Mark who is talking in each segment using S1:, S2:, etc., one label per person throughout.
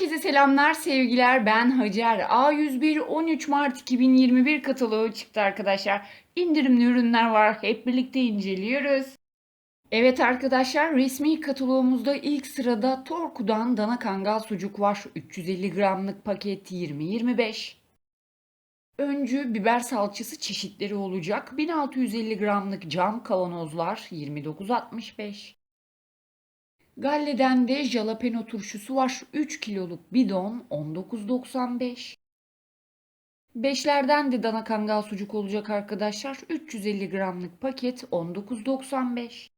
S1: Herkese selamlar, sevgiler. Ben Hacer. A101 13 Mart 2021 kataloğu çıktı arkadaşlar. İndirimli ürünler var. Hep birlikte inceliyoruz. Evet arkadaşlar, resmi kataloğumuzda ilk sırada Torku'dan dana kangal sucuk var. 350 gramlık paket 20-25. Öncü biber salçası çeşitleri olacak. 1650 gramlık cam kavanozlar 29.65. Galle'den de jalapeno turşusu var. 3 kiloluk bidon 19.95. Beşlerden de dana kangal sucuk olacak arkadaşlar. 350 gramlık paket 19.95.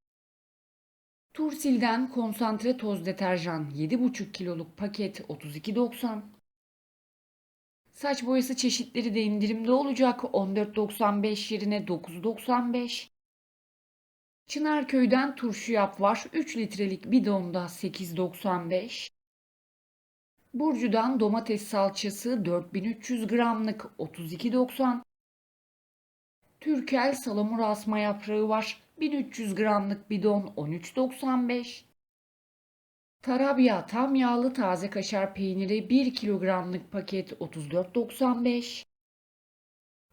S1: Tursil'den konsantre toz deterjan 7,5 kiloluk paket 32.90. Saç boyası çeşitleri de indirimde olacak. 14.95 yerine 9.95. Çınarköy'den turşu yap var. 3 litrelik bidonda 8.95. Burcu'dan domates salçası 4300 gramlık 32.90. Türkel salamur asma yaprağı var. 1300 gramlık bidon 13.95. Tarabya tam yağlı taze kaşar peyniri 1 kilogramlık paket 34.95.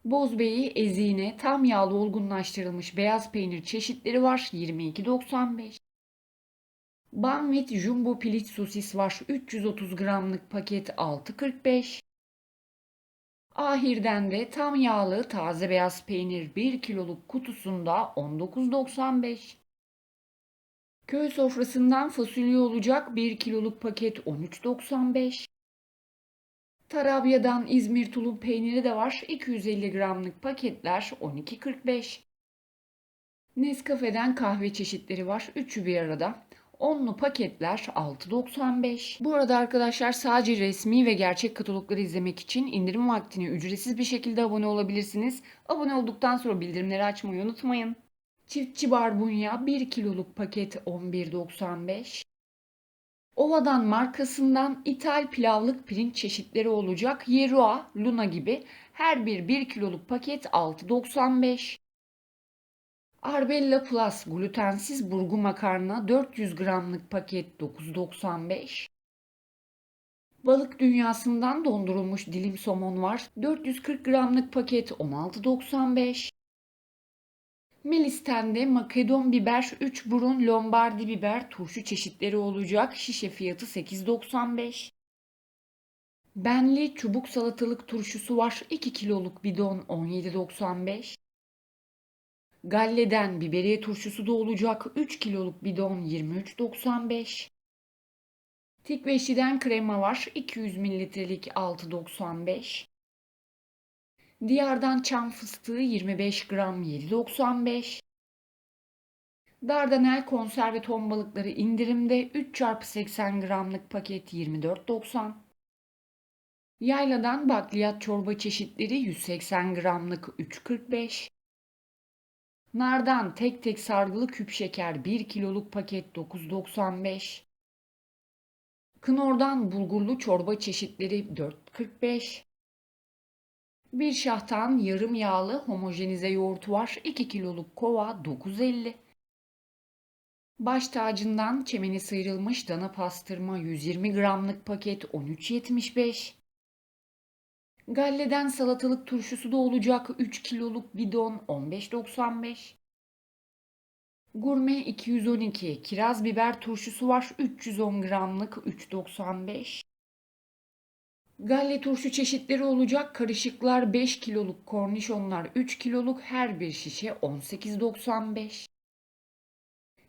S1: Bozbeyi ezine tam yağlı olgunlaştırılmış beyaz peynir çeşitleri var 22.95. Banvit jumbo piliç sosis var 330 gramlık paket 6.45. Ahir'den de tam yağlı taze beyaz peynir 1 kiloluk kutusunda 19.95. Köy sofrasından fasulye olacak 1 kiloluk paket 13.95. Tarabya'dan İzmir tulum peyniri de var. 250 gramlık paketler 12.45. Nescafe'den kahve çeşitleri var. Üçü bir arada. Onlu paketler 6.95. Bu arada arkadaşlar sadece resmi ve gerçek katalogları izlemek için indirim vaktine ücretsiz bir şekilde abone olabilirsiniz. Abone olduktan sonra bildirimleri açmayı unutmayın. Çiftçi barbunya 1 kiloluk paket 11.95. Ova'dan markasından ithal pilavlık pirinç çeşitleri olacak. Yerua, Luna gibi her bir 1 kiloluk paket 6.95. Arbella Plus glutensiz burgu makarna 400 gramlık paket 9.95. Balık dünyasından dondurulmuş dilim somon var. 440 gramlık paket 16.95. Melis'ten de Makedon biber, 3 burun Lombardi biber turşu çeşitleri olacak. Şişe fiyatı 8.95. Benli çubuk salatalık turşusu var. 2 kiloluk bidon 17.95. Galle'den biberiye turşusu da olacak. 3 kiloluk bidon 23.95. Tikveşi'den krema var. 200 mililitrelik 6.95. Diyardan çam fıstığı 25 gram 7.95. Dardanel konserve ton balıkları indirimde 3 x 80 gramlık paket 24.90. Yayladan bakliyat çorba çeşitleri 180 gramlık 3.45. Nardan tek tek sargılı küp şeker 1 kiloluk paket 9.95. Knorr'dan bulgurlu çorba çeşitleri 4.45. Bir şahtan yarım yağlı homojenize yoğurt var. 2 kiloluk kova 9.50. Baş tacından çemeni sıyrılmış dana pastırma 120 gramlık paket 13.75. Galle'den salatalık turşusu da olacak 3 kiloluk bidon 15.95. Gurme 212 kiraz biber turşusu var 310 gramlık 3.95. Galle turşu çeşitleri olacak. Karışıklar 5 kiloluk, kornişonlar 3 kiloluk, her bir şişe 18.95.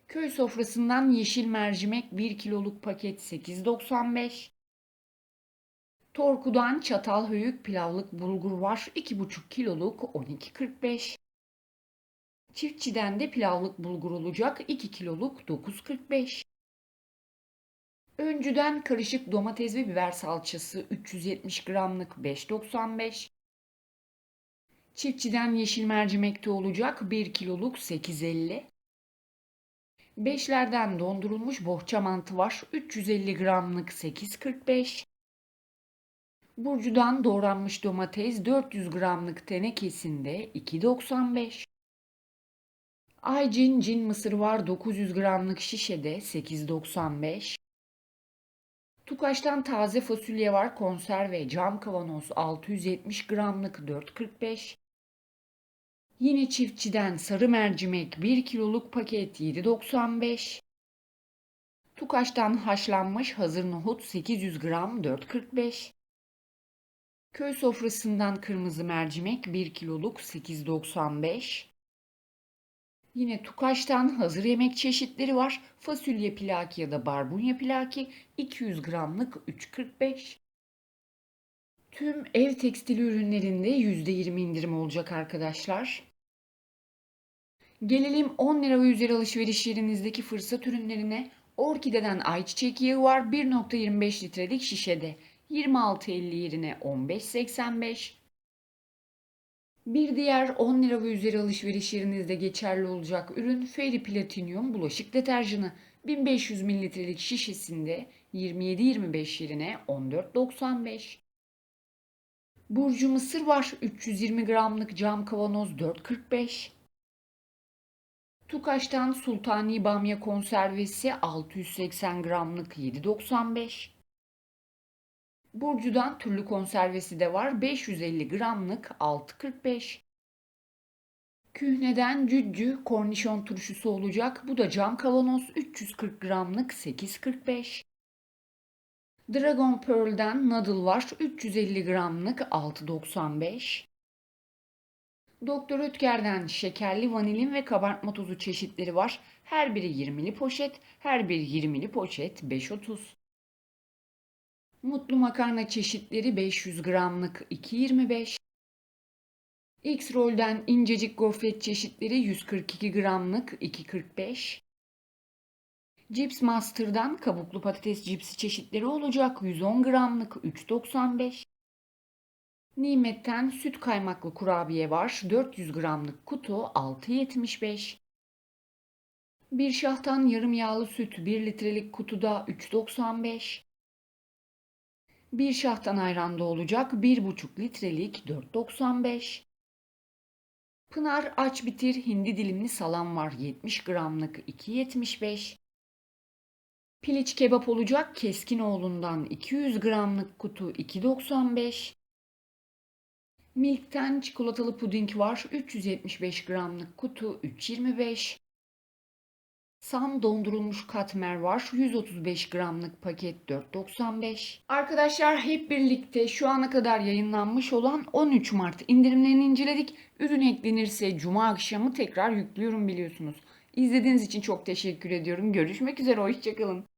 S1: Köy sofrasından yeşil mercimek 1 kiloluk paket 8.95. Torku'dan çatal höyük pilavlık bulgur var 2,5 kiloluk 12.45. Çiftçiden de pilavlık bulgur olacak 2 kiloluk 9.45. Öncüden karışık domates ve biber salçası 370 gramlık 5.95. Çiftçiden yeşil mercimekte olacak 1 kiloluk 8.50. Beşlerden dondurulmuş bohça mantı var 350 gramlık 8.45. Burcu'dan doğranmış domates 400 gramlık tenekesinde 2.95. Aycin cin mısır var 900 gramlık şişede 8.95. Tukaş'tan taze fasulye var. Konserve cam kavanoz 670 gramlık 4.45. Yine çiftçiden sarı mercimek 1 kiloluk paket 7.95. Tukaş'tan haşlanmış hazır nohut 800 gram 4.45. Köy sofrasından kırmızı mercimek 1 kiloluk 8.95. Yine Tukaş'tan hazır yemek çeşitleri var. Fasulye pilaki ya da barbunya pilaki 200 gramlık 3.45. Tüm ev tekstili ürünlerinde %20 indirim olacak arkadaşlar. Gelelim 10 lira ve üzeri alışveriş yerinizdeki fırsat ürünlerine. Orkide'den ayçiçek yağı var 1.25 litrelik şişede. 26.50 yerine 15.85. Bir diğer 10 lira ve üzeri alışveriş yerinizde geçerli olacak ürün Fairy Platinum bulaşık deterjanı 1500 mililitrelik şişesinde 27.25 yerine 14.95. Burcu mısır var 320 gramlık cam kavanoz 4.45. Tukaş'tan Sultani Bamya konservesi 680 gramlık 7.95. Burcu'dan türlü konservesi de var 550 gramlık 6.45. Kühne'den cüccü kornişon turşusu olacak. Bu da cam kavanoz 340 gramlık 8.45. Dragon Pearl'den noodle var 350 gramlık 6.95. Doktor Ötker'den şekerli vanilin ve kabartma tozu çeşitleri var. Her biri 20'li poşet, her biri 20'li poşet 5.30. Mutlu makarna çeşitleri 500 gramlık 2.25. X-Roll'den incecik gofret çeşitleri 142 gramlık 2.45. Cips Master'dan kabuklu patates cipsi çeşitleri olacak 110 gramlık 3.95. Nimet'ten süt kaymaklı kurabiye var 400 gramlık kutu 6.75. Bir şahtan yarım yağlı süt 1 litrelik kutuda 3.95. Bir şahtan ayranda olacak 1,5 litrelik 4.95. Pınar aç bitir hindi dilimli salam var 70 gramlık 2.75. Piliç kebap olacak Keskinoğlu'ndan 200 gramlık kutu 2.95. Milk'ten çikolatalı puding var 375 gramlık kutu 3.25. Sam dondurulmuş katmer var. 135 gramlık paket 4.95. Arkadaşlar hep birlikte şu ana kadar yayınlanmış olan 13 Mart indirimlerini inceledik. Ürün eklenirse cuma akşamı tekrar yüklüyorum biliyorsunuz. İzlediğiniz için çok teşekkür ediyorum. Görüşmek üzere hoşçakalın.